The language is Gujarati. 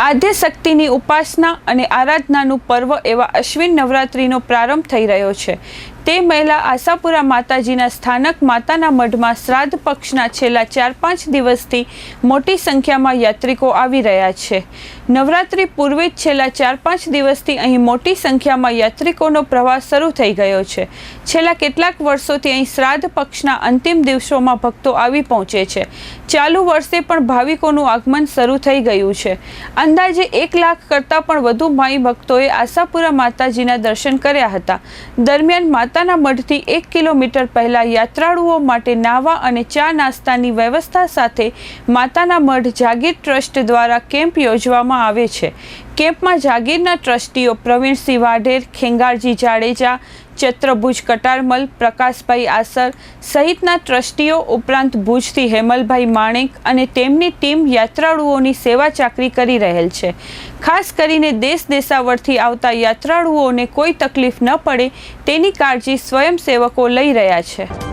આદ્ય શક્તિની ઉપાસના અને આરાધનાનું પર્વ એવા અશ્વિન નવરાત્રિનો પ્રારંભ થઈ રહ્યો છે. તે મહિલા આશાપુરા માતાજીના સ્થાનક માતાના મઢમાં શ્રાદ્ધ પક્ષના છેલ્લા ચાર પાંચ દિવસથી મોટી સંખ્યામાં યાત્રિકો આવી રહ્યા છે. નવરાત્રિ પૂર્વે જ છેલ્લા ચાર પાંચ દિવસથી અહીં મોટી સંખ્યામાં યાત્રિકોનો પ્રવાહ શરૂ થઈ ગયો છે. છેલ્લા કેટલાક વર્ષોથી અહીં શ્રાદ્ધ પક્ષના અંતિમ દિવસોમાં ભક્તો આવી પહોંચે છે. ચાલુ વર્ષે પણ ભાવિકોનું આગમન શરૂ થઈ ગયું છે. અંદાજે એક લાખ કરતાં પણ વધુ માઈ ભક્તોએ આશાપુરા માતાજીના દર્શન કર્યા હતા. દરમિયાન માતાના મઢથી એક કિલોમીટર પહેલાં યાત્રાળુઓ માટે નાવા અને ચા નાસ્તાની વ્યવસ્થા સાથે માતાના મઢ જાગીર ટ્રસ્ટ દ્વારા કેમ્પ યોજવામાં આવે છે. કેમ્પમાં જાગીરના ટ્રસ્ટીઓ પ્રવીણસિંહ વાઢેર, ખેંગારજી જાડેજા, ચત્રભુજ કટારમલ, પ્રકાશભાઈ આસર સહિતના ટ્રસ્ટીઓ ઉપરાંત ભુજથી હેમલભાઈ માણેક અને તેમની ટીમ યાત્રાળુઓની સેવા ચાકરી કરી રહેલ છે. ખાસ કરીને દેશ દેશાવરથી આવતા યાત્રાળુઓને કોઈ તકલીફ ન પડે તેની કાળજી સ્વયંસેવકો લઈ રહ્યા છે.